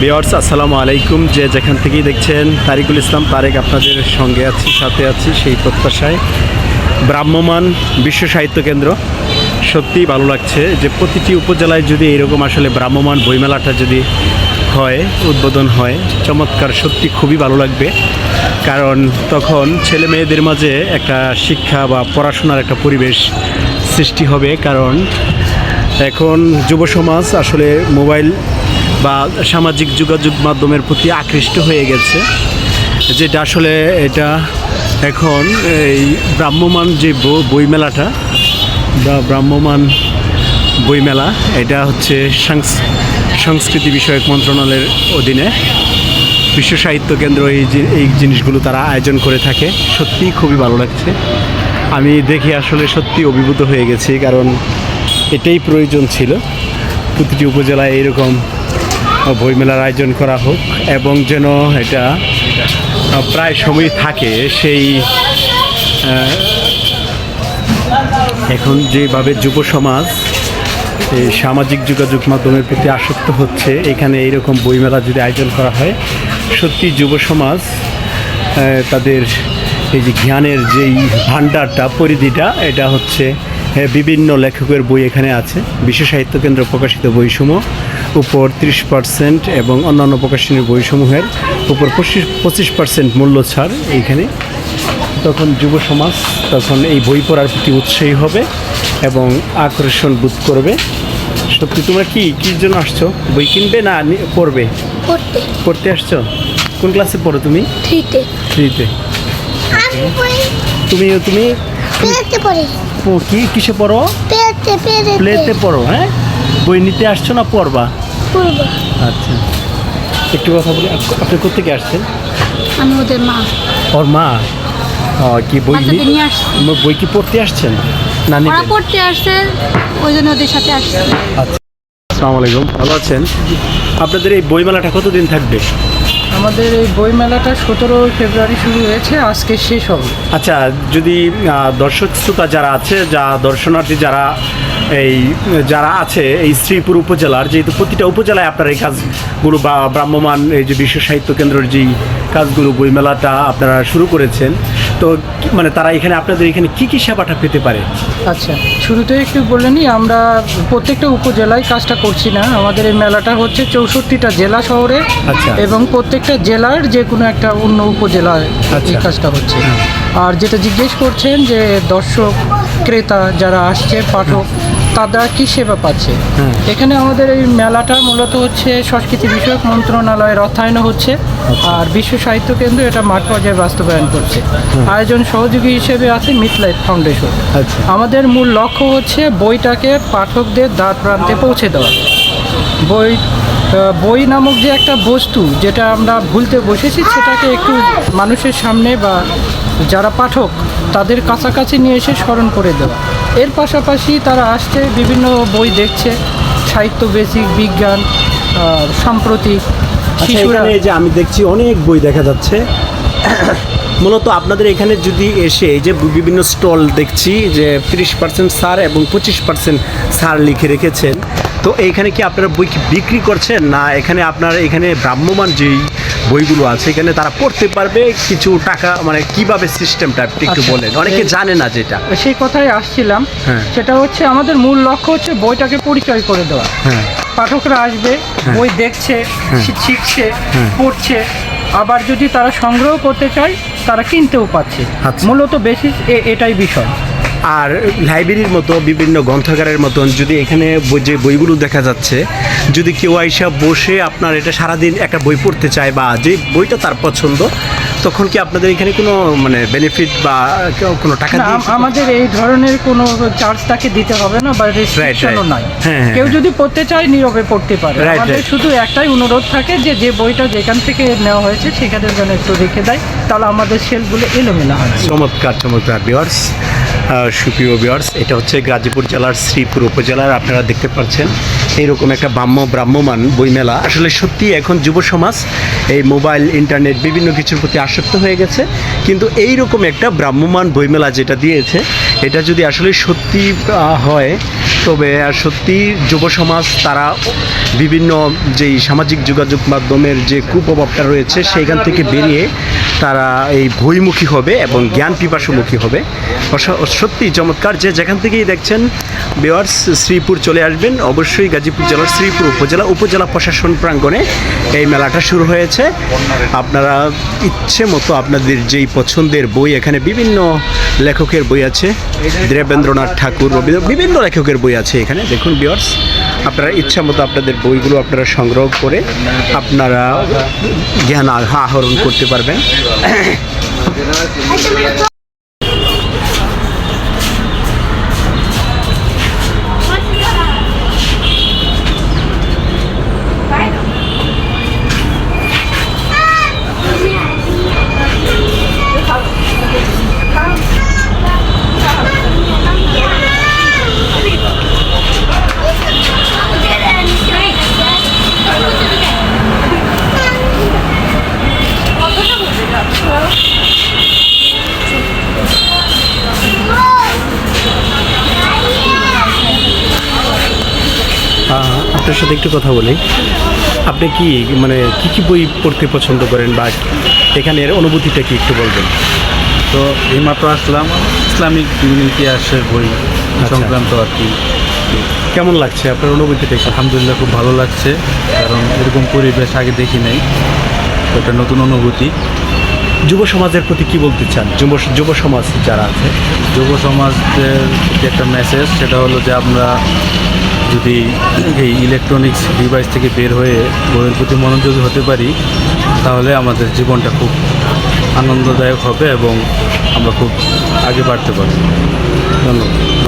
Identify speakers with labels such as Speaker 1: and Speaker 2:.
Speaker 1: বিয়ার্স আসসালামু আলাইকুম। যে যেখান থেকেই দেখছেন, তারিকুল ইসলাম তারেক আপনাদের সঙ্গে আছি, সাথে আছি সেই প্রত্যাশায়। ব্রাহ্মমান বিশ্ব সাহিত্য কেন্দ্র। সত্যিই ভালো লাগছে যে প্রতিটি উপজেলায় যদি এরকম আসলে ব্রাহ্মমান বইমেলাটা যদি হয়, উদ্বোধন হয়, চমৎকার, সত্যি খুবই ভালো লাগবে। কারণ তখন ছেলে মেয়েদের মাঝে একটা শিক্ষা বা পড়াশোনার একটা পরিবেশ সৃষ্টি হবে। কারণ এখন যুব সমাজ আসলে মোবাইল বা সামাজিক যোগাযোগ মাধ্যমের প্রতি আকৃষ্ট হয়ে গেছে, যেটা আসলে এটা এখন এই ব্রাহ্মমান যে বইমেলাটা, বা ব্রাহ্মমান বইমেলা, এটা হচ্ছে সংস্কৃতি বিষয়ক মন্ত্রণালয়ের অধীনে বিশ্ব সাহিত্য কেন্দ্র এই যে এই জিনিসগুলো তারা আয়োজন করে থাকে। সত্যিই খুবই ভালো লাগছে। আমি দেখে আসলে সত্যি অভিভূত হয়ে গেছি, কারণ এটাই প্রয়োজন ছিল। প্রতিটি উপজেলায় এরকম বইমেলার আয়োজন করা হোক এবং যেন এটা প্রায় সময় থাকে সেই এখন যেভাবে যুব সমাজ এই সামাজিক যোগাযোগ মাধ্যমের প্রতি আসক্ত হচ্ছে, এখানে এইরকম বইমেলা যদি আয়োজন করা হয়, সত্যি যুব সমাজ তাদের এই যে জ্ঞানের যেই ভাণ্ডারটা, পরিধিটা, এটা হচ্ছে বিভিন্ন লেখকের বই এখানে আছে। বিশ্ব সাহিত্য কেন্দ্র প্রকাশিত বইসমূহ উপর ত্রিশ পার্সেন্ট এবং অন্যান্য প্রকাশনীর বইসমূহের উপর পঁচিশ পঁচিশ পার্সেন্ট মূল্য ছাড় এইখানে। তখন যুব সমাজ তখন এই বই পড়ার প্রতি উৎসাহী হবে এবং আকর্ষণ বোধ করবে। সত্যি তোমরা কি কির জন্য আসছো? বই কিনবে না পড়বে?
Speaker 2: পড়তে।
Speaker 1: আসছো? কোন ক্লাসে পড়ো তুমি?
Speaker 2: থ্রিতে।
Speaker 1: থ্রিতে। তুমি তুমি?
Speaker 2: পেতে পড়ি
Speaker 1: ও- কি? কিসে পড়ো
Speaker 2: পেতে পেতে
Speaker 1: প্লেতে পড়ো হ্যাঁ? বই নিতে আসছো না পড়বা
Speaker 2: পড়ব
Speaker 1: আচ্ছা। একটু কথা বলি আপ- আপনি কোথেকে আসছেন?
Speaker 2: আমি ওদের মা।
Speaker 1: ওর মা? কি বই
Speaker 2: নিয়ে আসছি।
Speaker 1: বই কি পড়তে আসছেন? না
Speaker 2: ওরা পড়তে আসছে ওই জন্য ওদের সাথে আসছে।
Speaker 1: আচ্ছা। আসসালামু আলাইকুম ভালো আছেন? আপনাদের এই বইমেলাটা কতদিন থাকবে?
Speaker 3: আমাদের এই বই মেলাটা সতেরো ফেব্রুয়ারি শুরু হয়েছে, আজকে শেষ হবে।
Speaker 1: আচ্ছা যদি দর্শক শ্রোতা যারা আছে, যা দর্শনার্থী যারা এই, যারা আছে এই শ্রীপুর উপজেলার, যেহেতু প্রতিটা উপজেলায় আপনার এই কাজগুলো বা ব্রাহ্মমান এই যে বিশ্ব সাহিত্য কেন্দ্রের যেই কাজগুলো বইমেলাটা আপনারা শুরু করেছেন তো মানে তারা এখানে আপনাদের এখানে কি কি সেবাটা পেতে পারে
Speaker 3: আচ্ছা শুরুতে একটু বলেনি আমরা প্রত্যেকটা উপজেলায় কাজটা করছি না আমাদের এই মেলাটা হচ্ছে চৌষট্টিটা জেলা শহরে
Speaker 1: আচ্ছা।
Speaker 3: এবং প্রত্যেকটা জেলার যে কোনো একটা অন্য উপজেলায় এই
Speaker 1: আচ্ছা।
Speaker 3: কাজটা হচ্ছে আর যেটা জিজ্ঞেস করছেন যে দর্শক ক্রেতা যারা আসছে পাঠক তারা কি সেবা পাচ্ছে। এখানে আমাদের এই মেলাটা মূলত হচ্ছে সংস্কৃতি বিষয়ক মন্ত্রণালয়ের অর্থায়ন হচ্ছে আর বিশ্ব সাহিত্য কেন্দ্র এটা মাঠ পর্যায়ে বাস্তবায়ন করছে। আয়োজন সহযোগী হিসেবে আছে ফাউন্ডেশন
Speaker 1: আচ্ছা।
Speaker 3: আমাদের মূল লক্ষ্য হচ্ছে বইটাকে পাঠকদের দ্বার প্রান্তে পৌঁছে দেওয়া। বই বই নামক যে একটা বস্তু যেটা আমরা ভুলতে বসেছি সেটাকে একটু মানুষের সামনে বা যারা পাঠক তাদের কাছাকাছি নিয়ে এসে স্মরণ করে দেওয়া। এর পাশাপাশি তারা আসছে বিভিন্ন বই দেখছে সাহিত্য বেসিক বিজ্ঞান সাম্প্রতিক
Speaker 1: আচ্ছা
Speaker 3: শিশুরা
Speaker 1: যে আমি দেখছি অনেক বই দেখা যাচ্ছে। মূলত আপনাদের এখানে যদি এসে এই যে বিভিন্ন স্টল দেখছি যে তিরিশ পার্সেন্ট সার এবং পঁচিশ পার্সেন্ট সার লিখে রেখেছেন তো এইখানে কি আপনারা বই বিক্রি করছেন? না এখানে আপনার এখানে ভ্রাম্যমান যেই বইগুলো আছে এখানে তারা পড়তে পারবে কিছু টাকা মানে কীভাবে সিস্টেমটা একটু
Speaker 3: আচ্ছা।
Speaker 1: বলেন। অনেকে জানে না যেটা।
Speaker 3: সেই কথায় আসছিলাম।
Speaker 1: হ্যাঁ।
Speaker 3: সেটা হচ্ছে আমাদের মূল লক্ষ্য হচ্ছে বইটাকে পরিচয় করে দেওয়া।
Speaker 1: হ্যাঁ।
Speaker 3: পাঠকরা আসবে বই দেখছে শিখছে পড়ছে। আবার যদি তারা সংগ্রহ করতে চায় তারা কিনতেও পাচ্ছে। মূলত বেশি এটাই বিষয়।
Speaker 1: আর লাইব্রেরির মতো বিভিন্ন গ্রন্থাগারের মতন যদি এখানে যে বইগুলো দেখা যাচ্ছে যদি কেউ আইসা বসে আপনার এটা সারাদিন একটা বই পড়তে চায় বা যে বইটা তার পছন্দ তখন কি আপনাদের এখানে কোনো মানে বেনিফিট বা কোনো টাকা দিয়ে
Speaker 3: আমাদের এই ধরনের কোনো চার্জ তাকে দিতে হবে না বা রেস্ট্রিকশনও. নাই।
Speaker 1: হ্যাঁ, হ্যাঁ,
Speaker 3: কেউ
Speaker 1: হ্যাঁ।
Speaker 3: যদি পড়তে চায় নীরবে পড়তে পারে। আমাদের শুধু একটাই অনুরোধ থাকে যে যে বইটা যেখান থেকে নেওয়া হয়েছে সেখানে যেন একটু রেখে দেয়। তাহলে আমাদের সেলগুলো এলোমেলা হয়।
Speaker 1: চমৎকার চমৎকার বিয়ার্স সুপ্রিয় বিয়ার্স এটা হচ্ছে গাজীপুর জেলার শ্রীপুর উপজেলার, আপনারা দেখতে পাচ্ছেন এইরকম একটা ব্রাহ্ম ব্রাহ্মমান বইমেলা। আসলে সত্যি এখন যুব সমাজ এই মোবাইল, ইন্টারনেট বিভিন্ন কিছুর প্রতি আসক্ত হয়ে গেছে, কিন্তু এই রকম একটা ব্রাহ্মমান বইমেলা যেটা দিয়েছে, এটা যদি আসলে সত্যি হয় তবে আর সত্যি যুব সমাজ, তারা বিভিন্ন যেই সামাজিক যোগাযোগ মাধ্যমের যে কুপ্রভাবটা রয়েছে, সেইখান থেকে বেরিয়ে তারা এই বইমুখী হবে এবং জ্ঞান পিপাসুমুখী হবে। সত্যি চমৎকার যে যেখান থেকেই দেখছেন বেওয়ার্স শ্রীপুর চলে আসবেন। অবশ্যই গাজীপুর জেলার শ্রীপুর উপজেলা উপজেলা প্রশাসন প্রাঙ্গণে এই মেলাটা শুরু হয়েছে। আপনারা ইচ্ছে মতো আপনাদের যেই পছন্দের বই, এখানে বিভিন্ন লেখকের বই আছে। দেবেন্দ্রনাথ ঠাকুর বিভিন্ন লেখকের বই আছে এখানে। দেখুন বিয়ার্স আপনারা ইচ্ছা মতো আপনাদের বইগুলো আপনারা সংগ্রহ করে আপনারা জ্ঞান আহ- আহরণ করতে পারবেন। আপনার সাথে একটু কথা বলি। আপনি কি মানে কি কি বই পড়তে পছন্দ করেন বা এখানের অনুভূতিটা কি একটু বলবেন?
Speaker 4: তো এইমাত্র আসলাম ইসলামিক বিভিন্ন ইতিহাসের বই সংক্রান্ত আর কি।
Speaker 1: কেমন লাগছে আপনার অনুভূতিটা
Speaker 4: আলহামদুলিল্লাহ খুব ভালো লাগছে কারণ এরকম পরিবেশ আগে দেখি নাই একটা নতুন অনুভূতি।
Speaker 1: যুব সমাজের প্রতি কি বলতে চান? যুব যুব সমাজ যারা আছে।
Speaker 4: যুব সমাজের একটা মেসেজ সেটা হলো যে আমরা যদি এই ইলেকট্রনিক্স ডিভাইস থেকে বের হয়ে বইয়ের প্রতি মনোযোগী হতে পারি, তাহলে আমাদের জীবনটা খুব আনন্দদায়ক হবে এবং আমরা খুব আগে বাড়তে পারব।
Speaker 1: ধন্যবাদ।